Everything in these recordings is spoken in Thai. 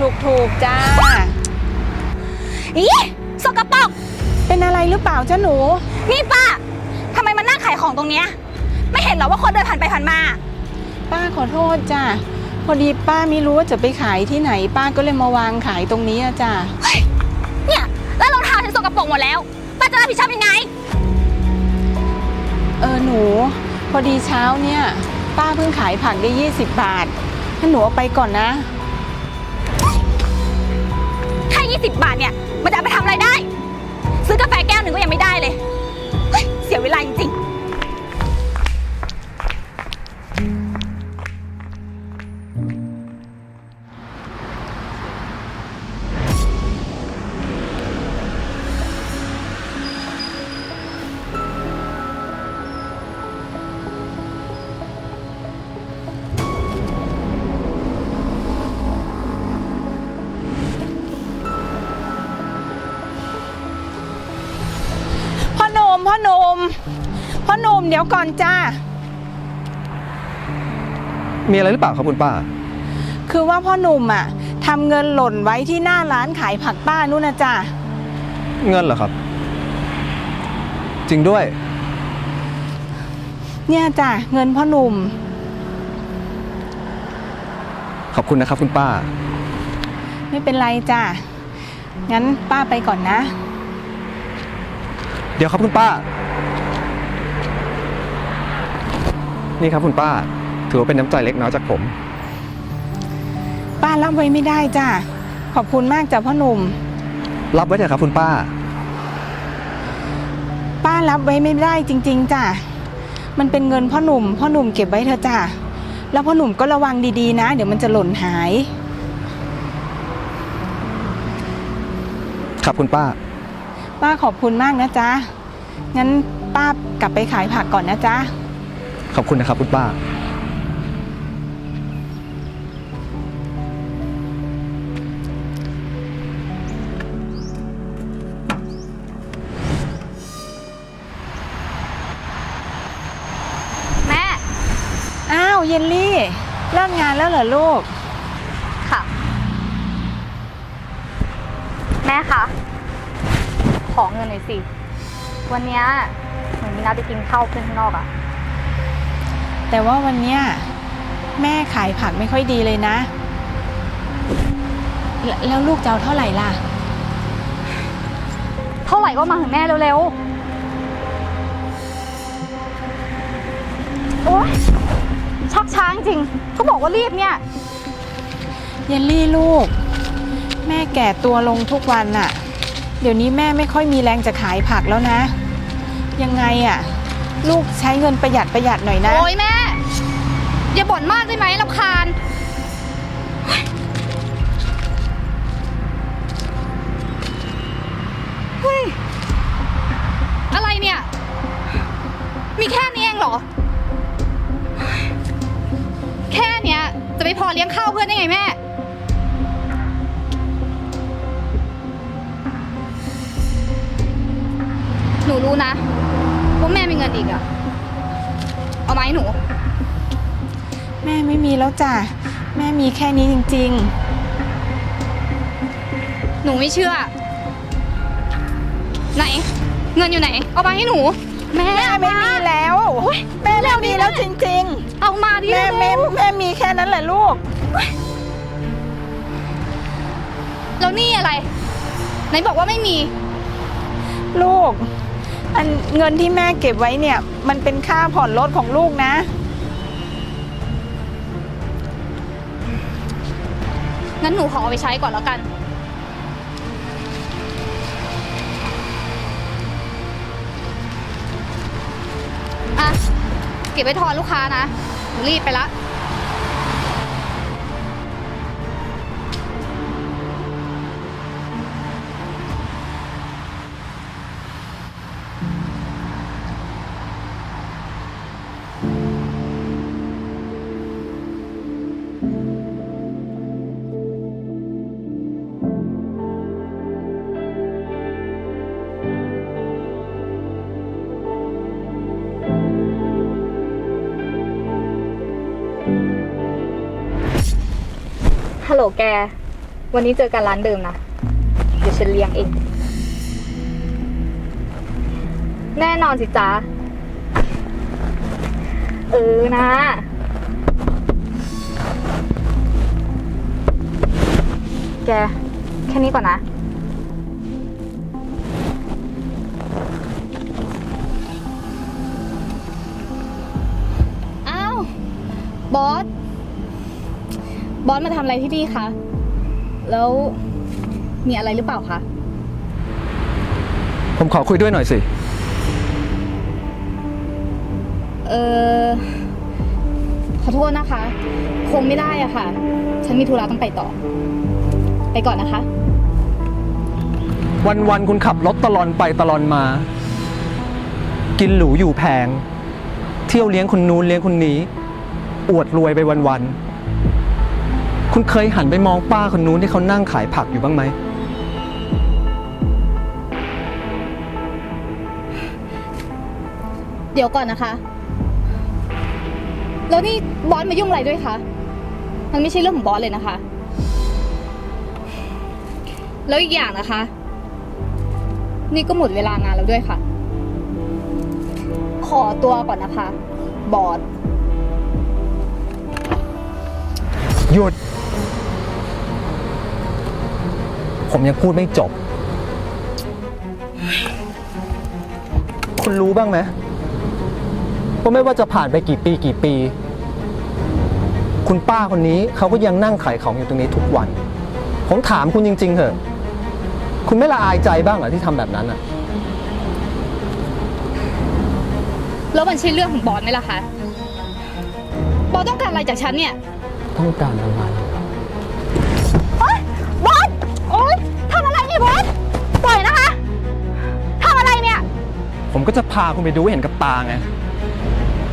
ถูกถูกๆจ้า อีสกปรกเป็นอะไรหรือเปล่าจ้าหนู นี่ป้าทำไมมานั่งขายของตรงเนี้ยไม่เห็นเหรอว่าคนเดินผ่านไปผ่านมา ป้าขอโทษจ้าพอดีป้าไม่รู้ว่าจะไปขายที่ไหน ป้าก็เลยมาวางขายตรงนี้อะจ้าเนี่ยแล้วรองเท้าฉันสกปรกหมดแล้วป้าจะรับผิดชอบยังไง เออหนู พอดีเช้าเนี่ย ป้าเพิ่งขายผักได้ 20 บาทถ้าหนูเอาไปก่อนนะ 20 บาทเนี่ย มันจะเอาไปทำอะไรได้ ซื้อกาแฟแก้วหนึ่งก็ยังไม่ได้เลยเฮ้ยเสียเวลาจริงๆ เดี๋ยวก่อนจ้า มีอะไรหรือเปล่าครับคุณป้า คือว่าพ่อหนุ่มอะทำเงินหล่นไว้ที่หน้าร้านขายผักป้านู่นนะจ้าเงินเหรอครับ จริงด้วย เนี่ยจ้ะเงินพ่อหนุ่ม ขอบคุณนะครับคุณป้า ไม่เป็นไรจ้ะงั้นป้าไปก่อนนะ เดี๋ยวครับคุณป้า นี่ครับคุณป้า ถือว่าเป็นน้ำใจเล็กน้อยจากผม ป้ารับไว้ไม่ได้จ้ะ ขอบคุณมากจ้ะพ่อหนุ่ม รับไว้เถอะครับคุณป้า ป้ารับไว้ไม่ได้จริง ๆจ้ะ มันเป็นเงินพ่อหนุ่ม พ่อหนุ่มเก็บไว้เถอะจ้ะ แล้วพ่อหนุ่มก็ระวังดีๆนะ เดี๋ยวมันจะหล่นหาย ครับคุณป้า ป้าขอบคุณมากนะจ๊ะ งั้นป้ากลับไปขายผักก่อนนะจ๊ะ ขอบคุณนะครับคุณป้า แม่ อ้าวเยลลี่เลิกงานแล้วเหรอลูก ค่ะ แม่คะ ขอเงินหน่อยสิ วันเนี้ยหนูมีนัดไปกินข้าวเพื่อนข้างนอกอะ แต่ว่าวันเนี้ยแม่ขายผักไม่ค่อยดีเลยนะแล้วแล้วลูกจะเอาเท่าไหร่ล่ะ เท่าไหร่ก็มาถึงแม่เร็วๆ โอ๊ยชักช้าจริงก็บอกว่ารีบเนี่ย เยลลี่ลูก แม่แก่ตัวลงทุกวันน่ะ เดี๋ยวนี้แม่ไม่ค่อยมีแรงจะขายผักแล้วนะ ยังไงอะลูกใช้เงินประหยัดประหยัดหน่อยนะ โอ๊ยแม่ อย่าบ่นมากได้ไหมรำคาญ เฮ้ย อะไรเนี่ย มีแค่นี้เองเหรอ แค่เนี้ย จะไปพอเลี้ยงข้าวเพื่อนได้ไงแม่ หนูรู้นะว่าแม่มีเงินอีกอะเอาไหมหนู แม่ไม่มีแล้วจ้ะ แม่มีแค่นี้จริง หนูไม่เชื่อ ไหน เงินอยู่ไหน เอามาให้หนู แม่ๆ แม่ไม่มีแล้ว แม่ไม่มีแล้วจริง เอามาดิๆ แม่แม่เร็วแม่มีแค่นั้นแหละลูก แล้วนี่อะไร ไหนบอกว่าไม่มี ลูก อันเงินที่แม่เก็บไว้เนี่ย มันเป็นค่าผ่อนรถของลูกนะ งั้นหนูขอเอาไปใช้ก่อนแล้วกัน อะ เก็บไว้ทอนลูกค้านะ หนูรีบไปละ ฮัลโหลแก วันนี้เจอกันร้านเดิมนะ เดี๋ยวฉันเลี้ยงเอง แน่นอนสิจ๊ะ เออนะแก แค่นี้ก่อนนะ อ้าว บอส บอสมาทำอะไรที่นี่คะ แล้วมีอะไรหรือเปล่าคะ ผมขอคุยด้วยหน่อยสิ เออขอโทษนะคะ คงไม่ได้อะค่ะ ฉันมีธุระต้องไปต่อ ไปก่อนนะคะ วันๆคุณขับรถตลอนไปตลอนมา กินหรูอยู่แพง เที่ยวเลี้ยงคนนู้นเลี้ยงคนนี้ อวดรวยไปวันๆ คุณเคยหันไปมองป้าคนนู้นที่เขานั่งขายผักอยู่บ้างไหม เดี๋ยวก่อนนะคะ แล้วนี่บอสมายุ่งอะไรด้วยคะ มันไม่ใช่เรื่องของบอสเลยนะคะ แล้วอีกอย่างนะคะ นี่ก็หมดเวลางานแล้วด้วยค่ะ ขอตัวก่อนนะคะ บอส ผมยังพูดไม่จบ คุณรู้บ้างไหมว่าไม่ว่าจะผ่านไปกี่ปีกี่ปี คุณป้าคนนี้เขาก็ยังนั่งขายของอยู่ตรงนี้ทุกวัน ผมถามคุณจริง ๆเถอะ คุณไม่ละอายใจบ้างเหรอที่ทำแบบนั้นอะแล้วมันใช่เรื่องของบอสไหมล่ะคะ บอสต้องการอะไรจากฉันเนี่ย ต้องการอะไร ก็จะพาคุณไปดูให้เห็นกับตาไง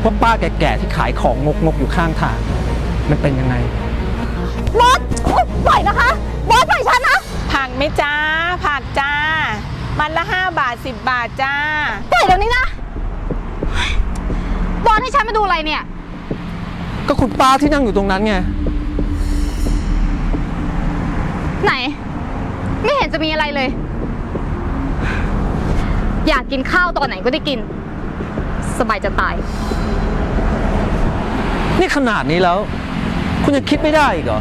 ว่าป้าแก่ๆที่ขายของงกๆอยู่ข้างทาง มันเป็นยังไง บอสโอ๊ยปล่อยนะคะ บอสปล่อยฉันนะ ผักไหมจ้า ผักจ้า มันละ 5 บาท 10 บาทจ้า ปล่อยเดี๋ยวนี้นะ บอสให้ฉันมาดูอะไรเนี่ย ก็คุณป้าที่นั่งอยู่ตรงนั้นไง ไหน ไม่เห็นจะมีอะไรเลย อยากกินข้าวตอนไหนก็ได้กิน สบายจะตาย นี่ขนาดนี้แล้ว คุณจะคิดไม่ได้อีกเหรอ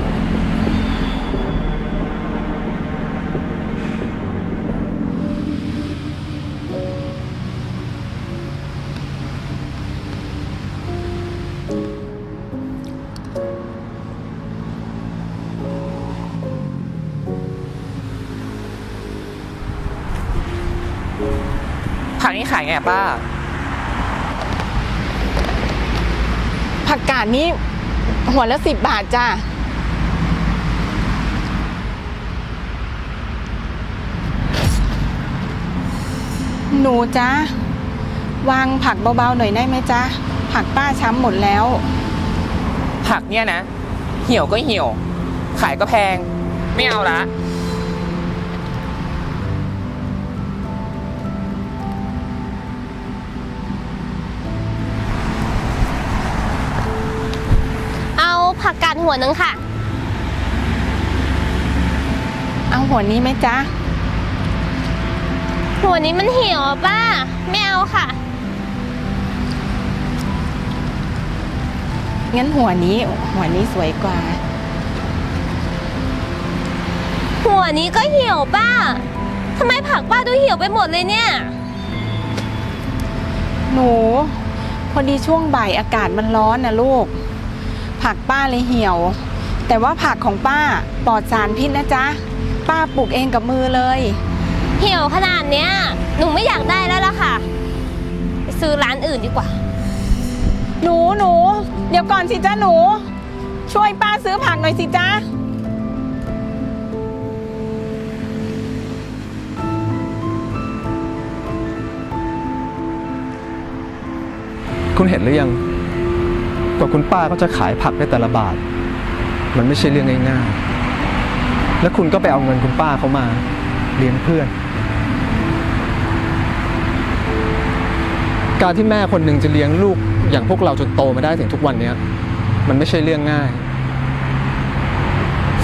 ผักนี่ขายไงอะป้า ผักกาดนี้หัวละ10บาทจ้าหนูจ้าวางผักเบาๆหน่อยได้ไหมจ๊ะ ผักป้าช้ำหมดแล้ว ผักเนี่ยนะ เหี่ยวก็เหี่ยว ขายก็แพง ไม่เอาละ หัวหนึ่งค่ะ เอาหัวนี้ไหมจ๊ะ หัวนี้มันเหี่ยวอะป้า ไม่เอาค่ะ งั้นหัวนี้ หัวนี้สวยกว่า หัวนี้ก็เหี่ยวป้าทำไมผักป้าดูเหี่ยวไปหมดเลยเนี่ย หนู พอดีช่วงบ่ายอากาศมันร้อนนะลูก ผักป้าเลยเหี่ยว แต่ว่าผักของป้าปลอดสารพิษนะจ๊ะ ป้าปลูกเองกับมือเลย เหี่ยวขนาดเนี้ยหนูไม่อยากได้แล้วล่ะค่ะ ไปซื้อร้านอื่นดีกว่า หนูหนูเดี๋ยวก่อนสิจ้าหนู ช่วยป้าซื้อผักหน่อยสิจ้าคุณเห็นหรือยัง กว่าคุณป้าเขาจะขายผักได้แต่ละบาท มันไม่ใช่เรื่องง่ายๆ แล้วคุณก็ไปเอาเงินคุณป้าเขามาเลี้ยงเพื่อน การที่แม่คนหนึ่งจะเลี้ยงลูกอย่างพวกเราจนโตมาได้ถึงทุกวันนี้มันไม่ใช่เรื่องง่าย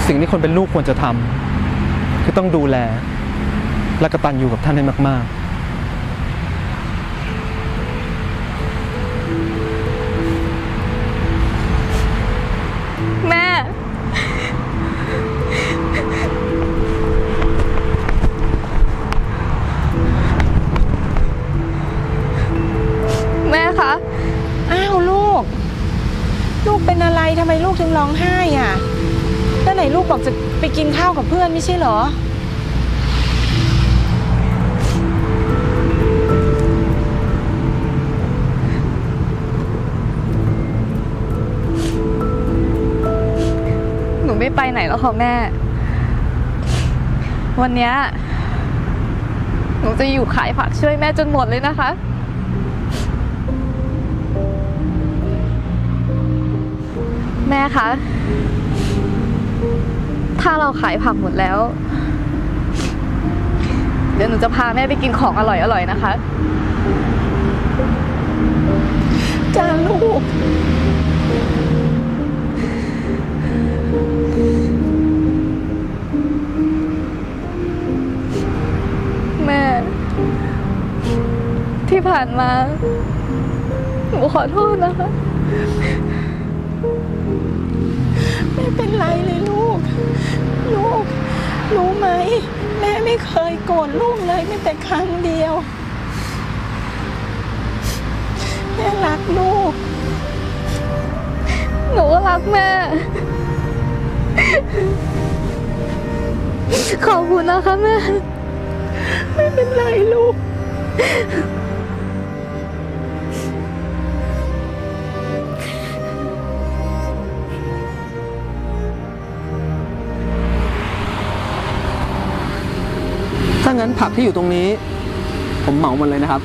สิ่งที่คนเป็นลูกควรจะทำคือต้องดูแล และกระตัญญูกับท่านให้มากแทำไมลูกถึงร้องไห้อะแล้วไหนลูกบอกจะไปกินข้าวกับเพื่อนไม่ใช่เหรอ หนูไม่ไปไหนแล้วค่ะแม่ วันเนี้ยหนูจะอยู่ขายผักช่วยแม่จนหมดเลยนะคะ แม่คะ ถ้าเราขายผักหมดแล้ว เดี๋ยวหนูจะพาแม่ไปกินของอร่อยๆนะคะจ้าลูก แม่ ที่ผ่านมา หนูขอโทษนะคะ เป็นไรเลยลูก ลูก รู้ไหม แม่ไม่เคยโกรธลูกเลยแม้แต่ครั้งเดียว แม่รักลูก หนูก็รักแม่ ขอบคุณนะคะแม่ ไม่เป็นไรลูก ๆถ้างั้นผักที่อยู่ตรงนี้ ผมเหมาหมดเลยนะครับ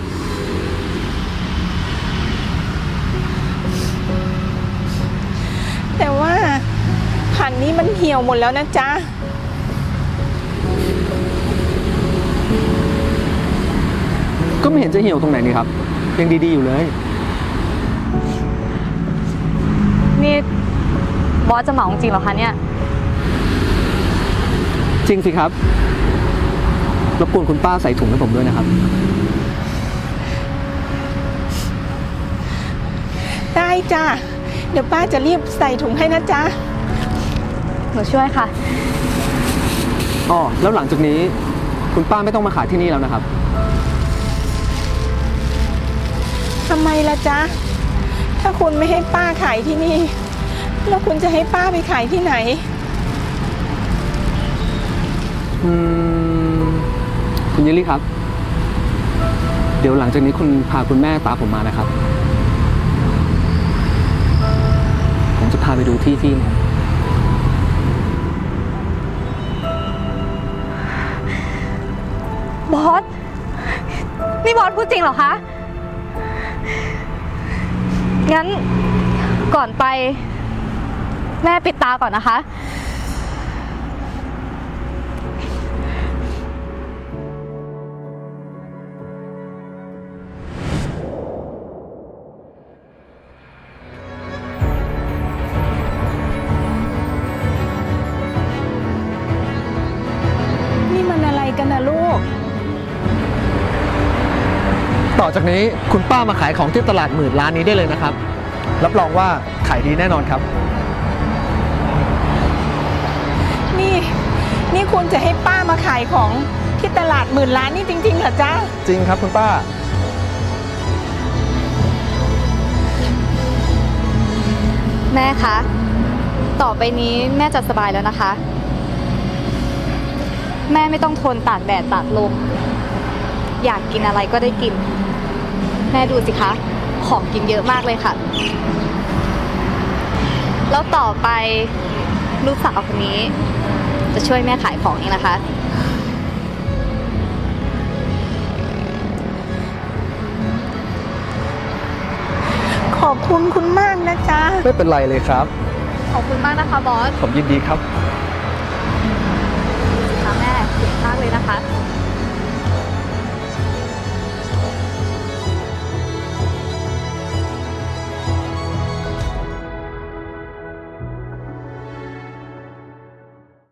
แต่ว่าผันนี้มันเหี่ยวหมดแล้วนะจ๊ะ ก็ไม่เห็นจะเหี่ยวตรงไหนนี่ครับ ยังดีๆอยู่เลย นี่บอสจะเหมาจริงๆเหรอคะเนี่ย จริงสิครับ รบกวนคุณป้าใส่ถุงให้ผมด้วยนะครับ ได้จ้ะ เดี๋ยวป้าจะรีบใส่ถุงให้นะจ๊ะ หนูช่วยค่ะ อ๋อ แล้วหลังจากนี้คุณป้าไม่ต้องมาขายที่นี่แล้วนะครับ ทำไมล่ะจ๊ะ ถ้าคุณไม่ให้ป้าขายที่นี่ แล้วคุณจะให้ป้าไปขายที่ไหน อืม ยิลลี่ครับ เดี๋ยวหลังจากนี้คุณพาคุณแม่ตามผมมานะครับ ผมจะพาไปดูที่ที่นึงบอส นี่บอสพูดจริงเหรอคะ งั้นก่อนไป แม่ปิดตาก่อนนะคะ จากนี้คุณป้ามาขายของที่ตลาดหมื่นร้านนี้ได้เลยนะครับ รับรองว่าขายดีแน่นอนครับ นี่ นี่คุณจะให้ป้ามาขายของที่ตลาดหมื่นล้านนี่จริงๆเหรอจ๊ะ จริงครับคุณป้า แม่คะ ต่อไปนี้แม่จะสบายแล้วนะคะ แม่ไม่ต้องทนตากแดดตากลม อยากกินอะไรก็ได้กิน แม่ดูสิคะ ของกินเยอะมากเลยค่ะ แล้วต่อไปลูกสาวคนนี้ จะช่วยแม่ขายของเองนะคะ ขอบคุณคุณมากนะจ๊ะ ไม่เป็นไรเลยครับ ขอบคุณมากนะคะบอส ผมยินดีครับค่ะแม่เก่งมากเลยนะคะ